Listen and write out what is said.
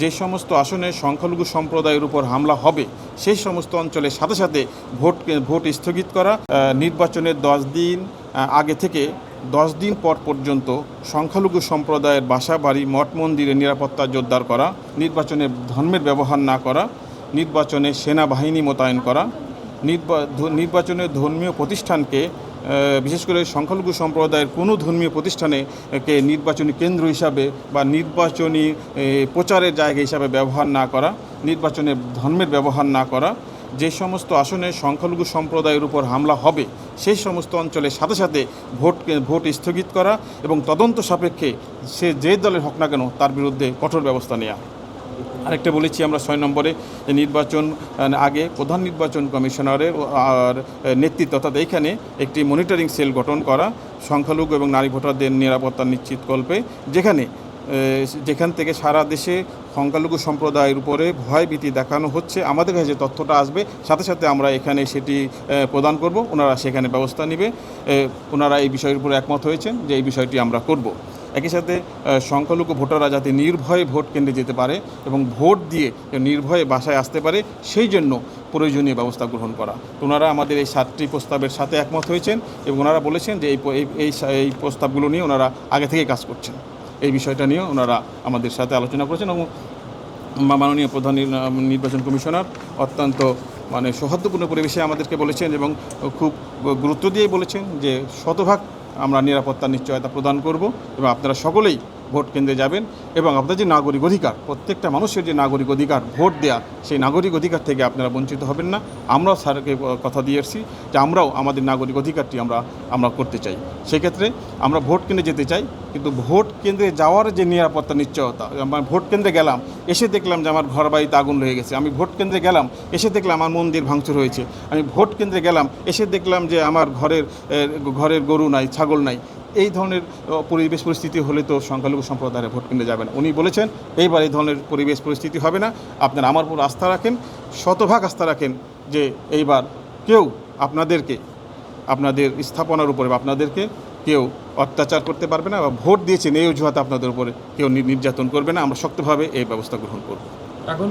যে সমস্ত আসনে সংখ্যালঘু সম্প্রদায়ের উপর হামলা হবে, সেই সমস্ত অঞ্চলের সাথে সাথে ভোট ভোট স্থগিত করা নির্বাচনের দশ দিন আগে থেকে দশ দিন পর পর্যন্ত সংখ্যালঘু সম্প্রদায়ের বাসা, বাড়ি, মঠ, মন্দিরে নিরাপত্তা জোরদার করা, নির্বাচনে ধর্মের ব্যবহার না করা, নির্বাচনে সেনাবাহিনী মোতায়েন করা, নির্বা- ধ- নির্বাচনে ধর্মীয় প্রতিষ্ঠানকে বিশেষ করে সংখ্যালঘু সম্প্রদায়ের কোনো ধর্মীয় প্রতিষ্ঠানে কে নির্বাচনী কেন্দ্র হিসাবে বা নির্বাচনী প্রচারের জায়গা হিসাবে ব্যবহার না করা নির্বাচনে ধর্মের ব্যবহার না করা, যে সমস্ত আসনে সংখ্যালঘু সম্প্রদায়ের উপর হামলা হবে, সেই সমস্ত অঞ্চলের সাথে সাথে ভোট ভোট স্থগিত করা এবং তদন্ত সাপেক্ষে সে যে দলের হোক না কেন তার বিরুদ্ধে কঠোর ব্যবস্থা নেওয়া আরেকটা বলেছি আমরা ছয় নম্বরে নির্বাচন আগে প্রধান নির্বাচন কমিশনারের আর নেতৃত্ব, অর্থাৎ এইখানে একটি মনিটরিং সেল গঠন করা, সংখ্যালঘু এবং নারী ভোটারদের নিরাপত্তা নিশ্চিত কল্পে, যেখানে যেখান থেকে সারা দেশে সংখ্যালঘু সম্প্রদায়ের উপরে ভয় ভীতি দেখানো হচ্ছে, আমাদের কাছে যে তথ্যটা আসবে, সাথে সাথে আমরা এখানে সেটি প্রদান করব, ওনারা সেখানে ব্যবস্থা নেবে ওনারা এই বিষয়ের উপর একমত হয়েছেন যে এই বিষয়টি আমরা করব। একই সাথে সংখ্যালঘু ভোটাররা যাতে নির্ভয়ে ভোট কেন্দ্রে যেতে পারে এবং ভোট দিয়ে নির্ভয়ে বাসায় আসতে পারে, সেই জন্য প্রয়োজনীয় ব্যবস্থা গ্রহণ করা। ওনারা আমাদের এই সাতটি প্রস্তাবের সাথে একমত হয়েছেন এবং ওনারা বলেছেন যে এই এই- প্রস্তাবগুলো নিয়ে ওনারা আগে থেকে কাজ করছেন। এই বিষয়টা নিয়ে ওনারা আমাদের সাথে আলোচনা করেছেন এবং মাননীয় প্রধান নির্বাচন কমিশনার অত্যন্ত মানে সৌহার্দ্যপূর্ণ পরিবেশে আমাদেরকে বলেছেন এবং খুব গুরুত্ব দিয়ে বলেছেন যে শতভাগ আমরা নিরাপত্তা নিশ্চয়তা প্রদান করব এবং আপনারা সকলেই ভোট কেন্দ্রে যাবেন এবং আপনাদের যে নাগরিক অধিকার, প্রত্যেকটা মানুষের যে নাগরিক অধিকার, ভোট দেওয়া সেই নাগরিক অধিকার থেকে আপনারা বঞ্চিত হবেন না। আমরাও স্যারকে কথা দিয়ে এসেছি যে আমরাও আমাদের নাগরিক অধিকারটি আমরা আমরা করতে চাই। সেক্ষেত্রে আমরা ভোট কেন্দ্রে যেতে চাই, কিন্তু ভোট কেন্দ্রে যাওয়ার যে নিরাপত্তা, নিশ্চয়তা, আমার ভোট কেন্দ্রে গেলাম, এসে দেখলাম যে আমার ঘর বাড়িতে আগুন লেগে গেছে। আমি ভোট কেন্দ্রে গেলাম, এসে দেখলাম আমার মন্দির ভাঙচুর হয়েছে। আমি ভোট কেন্দ্রে গেলাম, এসে দেখলাম যে আমার ঘরের ঘরের গরু নাই, ছাগল নাই। এই ধরনের পরিবেশ পরিস্থিতি হলে তো সংখ্যালঘু সম্প্রদায়ের ভোট কেন্দ্রে যাবে না। উনি বলেছেন, এইবার এই ধরনের পরিবেশ পরিস্থিতি হবে না। আপনারা আমার উপর আস্থা রাখেন, শতভাগ আস্থা রাখেন যে এইবার কেউ আপনাদেরকে, আপনাদের স্থাপনার উপরে বা আপনাদেরকে কেউ অত্যাচার করতে পারবে না বা ভোট দিয়েছেন এই অজুহাতে আপনাদের উপরে কেউ নির্যাতন করবে না। আমরা শক্তভাবে এই ব্যবস্থা গ্রহণ করব। এখন